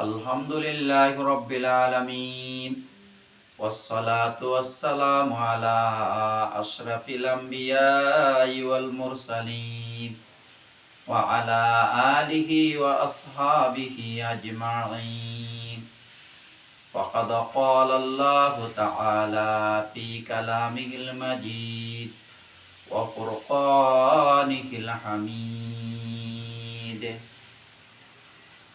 الحمد لله رب العالمين والصلاة والسلام على أشرف الأنبياء والمرسلين وعلى آله وأصحابه أجمعين وقد قال الله تعالى في كلامه المجيد وفرقانه الحميد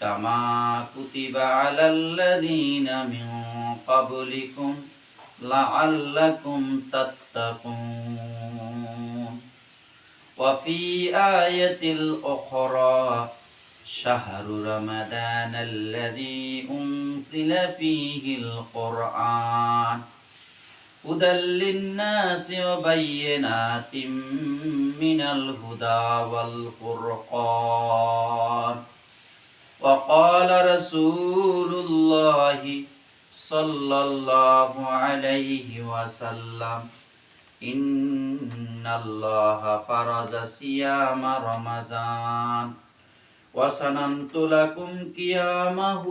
كما كتب على الذين من قبلكم لعلكم تتقون. وفي آية الأخرى شهر رمضان الذي أنزل فيه القرآن. هدى للناس وبينات من الهدى والفرقان. وقال رسول الله صلى الله عليه وسلم إن الله فرض صيام رمضان وسننت لكم قيامه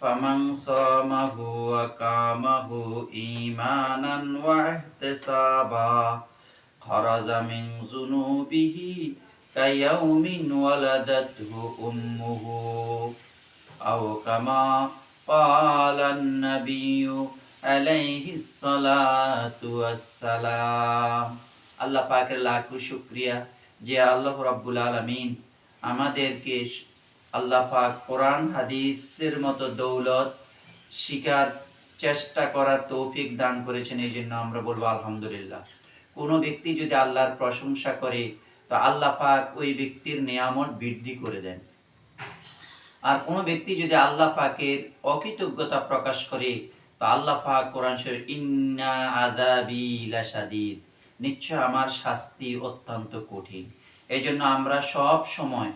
فمن صامه وقامه إيمانا واحتسابا خرج من ذنوبه كيوم ولدته أمه أو كما قال النبي عليه الصلاة والسلام আল্লাহ পাকের লাখো শুক্রিয়া যে আল্লাহ রাব্বুল আলামিন আমাদেরকে আল্লাহ পাক কোরআন হাদিসের মতো দৌলত শিকার চেষ্টা করার তৌফিক দান করেছেন এই জন্য আমরা বলবো আলহামদুলিল্লাহ কোনো ব্যক্তি যদি আল্লাহর প্রশংসা করে তো আল্লাহ পাক ওই ব্যক্তির নিয়ামত বৃদ্ধি করে দেন। আর কোনো ব্যক্তি যদি আল্লাহ পাকের অকৃতজ্ঞতা প্রকাশ করে, তো আল্লাহ পাক কোরআন শরীফ, ইন্না আদাবি লাশাদীদ নিশ্চয় আমার শাস্তি অত্যন্ত কঠিন। এই জন্য আমরা সব সময়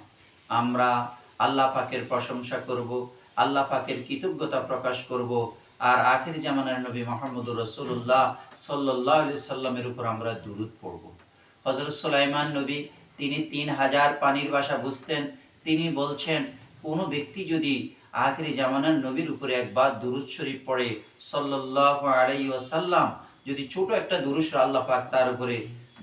আমরা আল্লাহ পাকের প্রশংসা করব, আল্লাহ পাকের কৃতজ্ঞতা প্রকাশ করব। আর আখির জামানার নবী মোহাম্মদুর রসুল্লাহ সাল্লাহ সাল্লামের উপর আমরা দুরুদ পড়ব। হজরত সুলাইমান নবী, তিনি তিন হাজার পানির ভাষা বুঝতেন। তিনি বলছেন, কোনো ব্যক্তি যদি আখরি জামানার নবীর উপরে একবার দুরুদ শরীফ পড়ে সাল্লাহ আলাই ওয়াসাল্লাম, যদি ছোট একটা দুরুস আল্লাহ পাক তার উপরে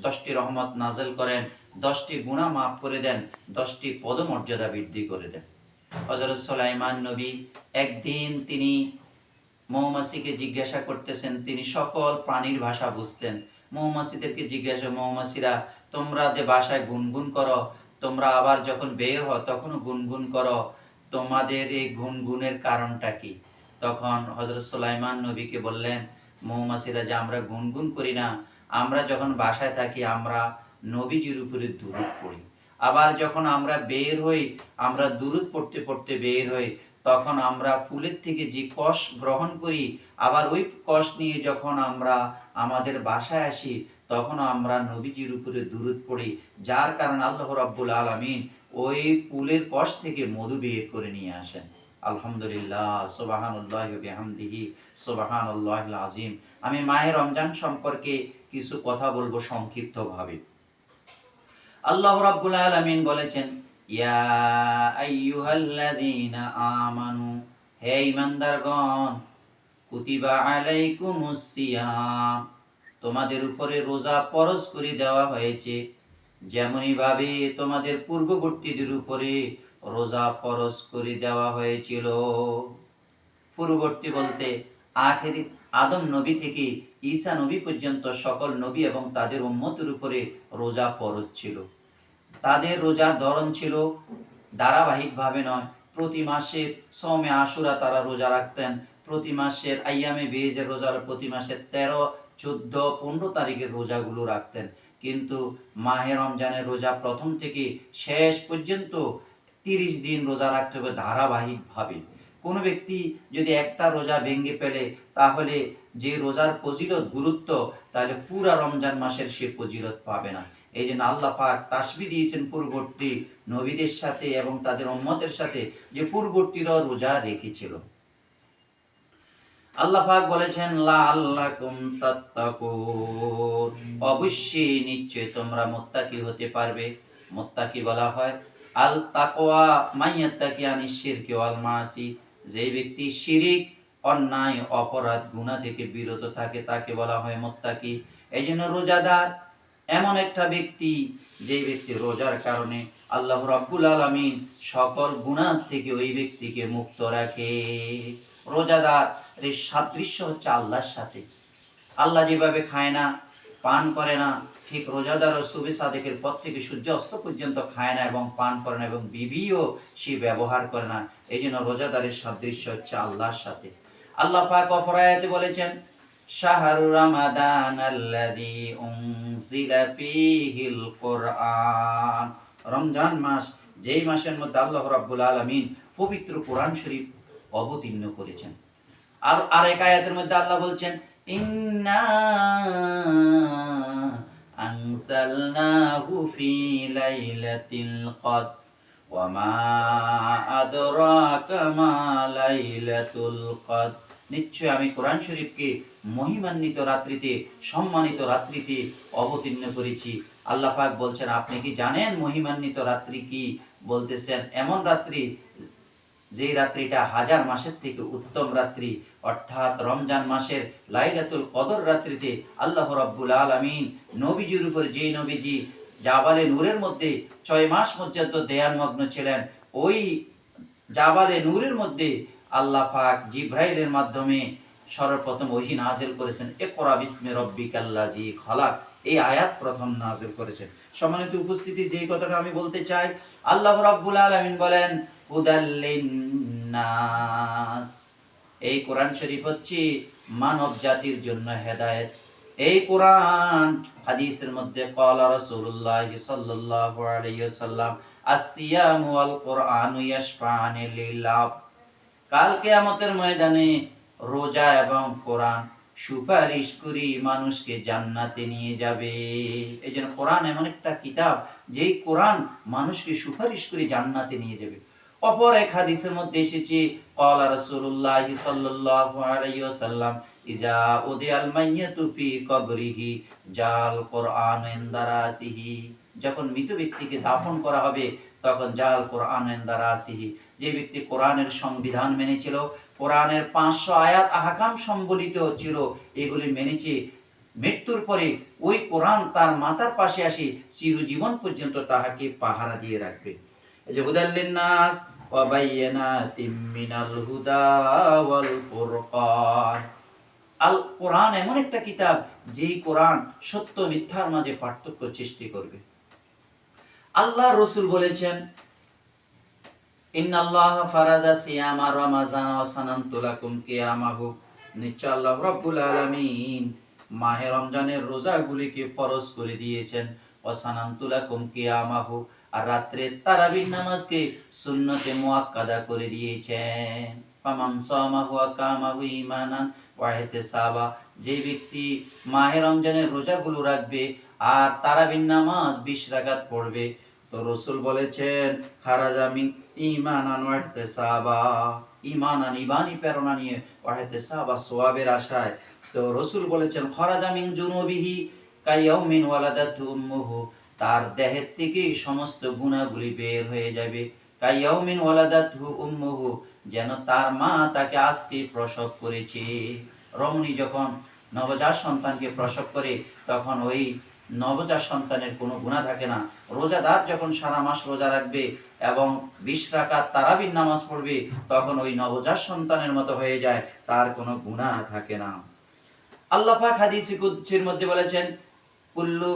দশটি রহমত নাজেল করেন, দশটি গুণা মাফ করে দেন, দশটি পদমর্যাদা বৃদ্ধি করে দেন। হজরত সোলাইমান নবী একদিন তিনি মৌমাছিকে জিজ্ঞাসা করতেছেন, তিনি সকল প্রাণীর ভাষা বুঝতেন। মৌমাছিদেরকে জিজ্ঞাসা, মৌমাছিরা, তোমরা যে বাসায় গুনগুন করো, তোমরা আবার যখন বের হও, তখনও গুনগুন করো। তোমাদের এই গুনগুনের কারণটা কি? তখন হজরত সোলাইমান নবীকে বললেন, মৌমাছিরা যে আমরা গুনগুন করি না, আমরা যখন বাসায় থাকি, আমরা নবীজির উপরে দূরত পড়ি। আবার যখন আমরা বের হই, আমরা দূরত পড়তে পড়তে বের হই তখন আমরা ফুলের থেকে যে কষ গ্রহণ করি, আবার ওই কষ নিয়ে যখন আমরা আমাদের বাসায় আসি, তখন আমরা নবীজির উপরে দূরত পড়ি, যার কারণে আল্লাহ রাব্বুল আলামিন ওই ফুলের কষ থেকে মধু বের করে নিয়ে আসেন। আলহামদুলিল্লাহ, সুবাহানুল্লাহ বিহামদিহি সুবাহানুল্লাহ আজিম আমি মায়ের রমজান সম্পর্কে কিছু কথা বলব সংক্ষিপ্তভাবে। আল্লাহ রাব্বুল আলামিন বলেছেন ইয়া আমানু, হে ঈমানদারগণ, কুতিবা আলাইকুমুস তোমাদের উপরে রোজা ফরজ করে দেওয়া হয়েছে। যেমনই ভাবে তোমাদের পূর্ববর্তীদের উপরে রোজা ফরজ করে দেওয়া হয়েছিল। পূর্ববর্তী বলতে আখেরি আদম নবী থেকে ঈসা নবী পর্যন্ত সকল নবী এবং তাদের উম্মতের উপরে রোজা ফরজ ছিল। তাদের রোজার ধরন ছিল ধারাবাহিকভাবে নয়। প্রতি মাসের সৌমে আশুরা তারা রোজা রাখতেন। প্রতি মাসের আইয়ামে বেজের রোজার প্রতি মাসের তেরো, চোদ্দ, পনেরো তারিখের রোজাগুলো রাখতেন। কিন্তু মাহে রমজানের রোজা প্রথম থেকে শেষ পর্যন্ত তিরিশ দিন রোজা রাখতে হবে ধারাবাহিকভাবে। কোনো ব্যক্তি যদি একটা রোজা ভেঙে ফেলে, তাহলে যে রোজার ফজিলত, গুরুত্ব, তাহলে পুরা রমজান মাসের সে ফজিলত পাবে না। এই জন্য আল্লাহ পাক তাসবি দিয়েছেন পূর্ববর্তী নবীদের সাথে এবং তাদের উম্মতের সাথে যে পূর্ববর্তীরাও রোজা রেখেছিল। আল্লাহ পাক বলেছেন অবশ্যই নিশ্চয় তোমরা মুত্তাকি হতে পারবে। মুত্তাকি বলা হয় আল মাইয়াত্তাকি মাসি যে ব্যক্তি শিরিক, অন্যায়, অপরাধ, গুনাহ থেকে বিরত থাকে, তাকে বলা হয় মুত্তাকি। এই জন্য রোজাদার এমন একটা ব্যক্তি যে ব্যক্তি রোজার কারণে আল্লাহ রাব্বুল আলামিন সকল গুণার থেকে ওই ব্যক্তিকে মুক্ত রাখে। রোজাদার এর সাদৃশ্য হচ্ছে আল্লাহর সাথে। আল্লাহ যেভাবে খায় না, পান করে না, ঠিক রোজাদার ও সুবে সাদেকের পর থেকে সূর্য অস্ত পর্যন্ত খায় না এবং পান করে না এবং বিবিও সে ব্যবহার করে না এই জন্য রোজাদারের সাদৃশ্য হচ্ছে আল্লাহর সাথে। আল্লাহ পাক অপরায়াতে বলেছেন শাহরু রামাদান আল্লাযী উনজিলা ফীহিল কোরআন। রমজান মাস, যেই মাসের মধ্যে আল্লাহ রাব্বুল আলামিন পবিত্র কোরআন শরীফ অবতীর্ণ করেছেন। আর আরেক আয়াতের মধ্যে আল্লাহ বলছেন, ইন্না আনসালনাহু ফি লাইলাতিল কদ ওয়া মা নিশ্চয় আমি কোরআন শরীফকে মহিমান্বিত রাত্রিতে, সম্মানিত রাত্রিতে অবতীর্ণ করেছি। আল্লাহ পাক বলছেন, আপনি কি জানেন মহিমান্বিত রাত্রি কি? বলতেছেন, এমন রাত্রি যে রাত্রিটা হাজার মাসের থেকে উত্তম রাত্রি। অর্থাৎ রমজান মাসের লাইলাতুল কদর রাত্রিতে আল্লাহ রাব্বুল আলামিন নবীজির উপর যে নবীজি জাবালে নূরের মধ্যে ছয় মাস পর্যন্ত দেয়ানমগ্ন ছিলেন, ওই জাবালে নূরের মধ্যে আল্লাহ পাক জিব্রাইলের মাধ্যমে সর্বপ্রথম ওহি নাজেল করেছেন। এ একরা বিস্মে রব্বিকাল্লাজি খলাক। এই আয়াত প্রথম নাজেল করেছেন। সম্মানিত উপস্থিতি যে কথাটা আমি বলতে চাই, আল্লাহ রাব্বুল আলামিন বলেন হুদাল্লিন্নাস এই কোরআন শরীফ হচ্ছে মানব জাতির জন্য হেদায়েত। এই কোরআন হাদিসের মধ্যে ক্বালা রাসূলুল্লাহ সাল্লাল্লাহু আলাইহি আসিয়াম ওয়াল কোরআন কাল কিয়ামতের ময়দানে রোজা এবং কোরআন সুপারিশ করি মানুষকে জান্নাতে নিয়ে যাবে। এই জন্য কোরআন এমন একটা কিতাব, যেই কোরআন মানুষকে সুপারিশ করে জান্নাতে নিয়ে যাবে। অপর এক হাদিসের মধ্যে এসেছে, ক্বালা রাসূলুল্লাহ সাল্লাল্লাহু আলাইহি ইজা উদিয়াল মাইয়াতু ফি কবরিহি, জাল কোরআন ইনদারাসিহি। যখন মৃত ব্যক্তিকে দাফন করা হবে, তখন জাল কোরআন ইনদারাসিহি। যে ব্যক্তি কোরআনের সংবিধান মেনেছিল, কোরআনের পাঁচশো আয়াত আহকাম সম্বলিত ছিল, এগুলি মেনেছে, মৃত্যুর পরে ওই কোরআন তার মাথার পাশে আসে, চিরজীবন পর্যন্ত তাহাকে পাহারা দিয়ে রাখবে। আল কোরআন এমন একটা কিতাব, যেই কোরআন সত্য মিথ্যার মাঝে পার্থক্য সৃষ্টি করবে। আল্লাহ রসুল বলেছেন ইন্নাল্লাহ ফারাজা সিয়ামা রমাজান ওয়া সানানতু লাকুম কিয়ামাহু। নিশ্চয় আল্লাহ রাব্বুল আলামিন মাহে রমজানের রোজাগুলিকে ফরজ করে দিয়েছেন। ওয়া সানানতু লাকুম কিয়ামাহু। আর রাত্রে তারাবির নামাজকে সুন্নতে মুআক্কাদা করে দিয়েছেন। ফামান সামাহু ওয়া কামাহু ঈমানান ওয়া ইহতিসাবা। যে ব্যক্তি মাহে রমজানের রোজাগুলো রাখবে আর তারাবির নামাজ 20 রাকাত পড়বে, তো রসুল বলেছেন খারাজামি ইমানান ওয়াহতেসাবা ইমানান ইমানি প্রেরণা নিয়ে ওয়াহতেসাবা সোয়াবের আশায়। তো রসুল বলেছেন খরাজামিন জুনুবিহি কাইয়াউমিন ওয়ালাদাতু উম্মুহু তার দেহের থেকে সমস্ত গুণাগুলি বের হয়ে যাবে। কাইয়াউমিন ওয়ালাদাতু উম্মুহু, যেন তার মা তাকে আজকে প্রসব করেছে। রমণী যখন নবজাত সন্তানকে প্রসব করে, তখন ওই নবজাত সন্তানের কোনো গুণা থাকে না। রোজাদার যখন সারা মাস রোজা রাখবে এবং বিশ রাকাত তারাবির নামাজ পড়বে, তখন ওই নবজাত সন্তানের মতো হয়ে যায়, তার কোনো গুণা থাকে না। আল্লাহ পাক হাদিসে কুদসির মধ্যে বলেছেন, কুল্লু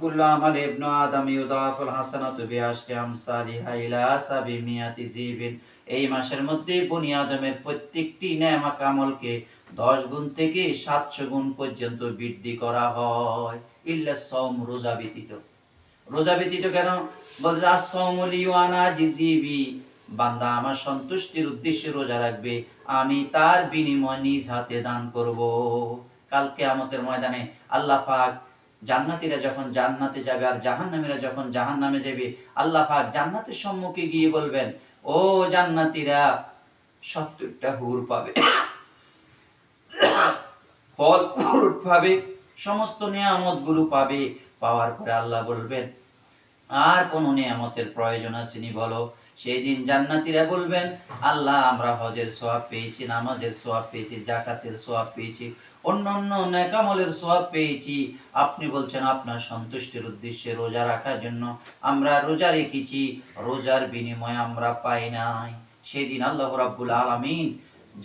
কুল্লু আমাল ইবনু আদম ইউদাফুল হাসানাতু আমসালিহা ইলা সাবি মিয়াতি জিবিন। এই মাসের মধ্যে বনি আদমের প্রত্যেকটি নেয়ামত আমলকে দশ গুণ থেকে সাতশো গুণ পর্যন্ত বৃদ্ধি করা হয়। ইল্লা সম রোজা ব্যতীত। রোজা ব্যতীত কেন? বলছে বান্দা, আমার সন্তুষ্টির উদ্দেশ্যে রোজা রাখবে, আমি তার বিনিময় নিজ হাতে দান করব। কালকে আমাদের ময়দানে আল্লাহ পাক জান্নাতীরা যখন জান্নাতে যাবে আর জাহান্নামীরা যখন জাহান্নামে যাবে, আল্লাহ পাক জান্নাতের সম্মুখে গিয়ে বলবেন, ও জান্নাতীরা, সত্তরটা হুর পাবে। ফল ফ্রুট পাবে, সমস্ত নিয়ামতগুলো পাবে। পাওয়ার পরে আল্লাহ বলবেন, আর কোন নিয়ামতের প্রয়োজন আসেনি বলো? সেই দিন জান্নাতীরা বলবেন, আল্লাহ, আমরা হজের সোয়াব পেয়েছি, নামাজের সোয়াব পেয়েছি জাকাতের সোয়াব পেয়েছি, অন্যান্য নেকামলের সোয়াব পেয়েছি। আপনি বলছেন আপনার সন্তুষ্টির উদ্দেশ্যে রোজা রাখার জন্য আমরা রোজা রেখেছি, রোজার বিনিময়ে আমরা পাই নাই। সেদিন আল্লাহ রাব্বুল আলামিন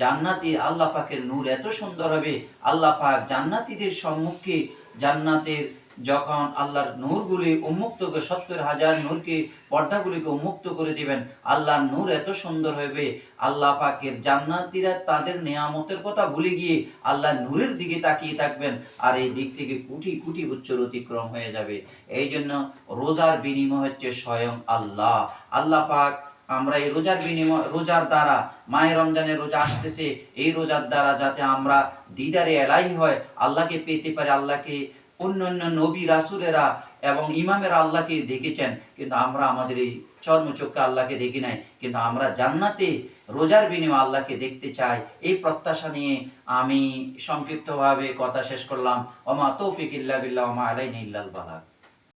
জান্নাতি আল্লাহ পাকের নূর এত সুন্দর হবে, আল্লাহ পাক জান্নাতীদের সম্মুখে জান্নাতের যখন আল্লাহর নূরগুলি উন্মুক্ত করে সত্তর হাজার নূরকে, পর্দাগুলিকে উন্মুক্ত করে দিবেন, আল্লাহর নূর এত সুন্দর হবে আল্লাহ পাকের জান্নাতীরা তাদের নিয়ামতের কথা ভুলে গিয়ে আল্লাহর নূরের দিকে তাকিয়ে থাকবেন, আর এই দিক থেকে কোটি কোটি উচ্চর অতিক্রম হয়ে যাবে। এই জন্য রোজার বিনিময় হচ্ছে স্বয়ং আল্লাহ। আল্লাহ পাক, আমরা এই রোজার বিনিময়, রোজার দ্বারা মায়ের রমজানের রোজা আসতেছে, এই রোজার দ্বারা যাতে আমরা দিদারে এলাই হয়, আল্লাহকে পেতে পারে, আল্লাহকে অন্য অন্য নবী, রাসুলেরা এবং ইমামেরা আল্লাহকে দেখেছেন, কিন্তু আমরা আমাদের এই চর্মচক্ষে আল্লাহকে দেখি নাই। কিন্তু আমরা জান্নাতে রোজার বিনিময় আল্লাহকে দেখতে চাই। এই প্রত্যাশা নিয়ে আমি সংক্ষিপ্তভাবে কথা শেষ করলাম। অমা তৌফিক ইল্লা বিল্লাহ, ওমা আলাই ইল্লাল বালাগ।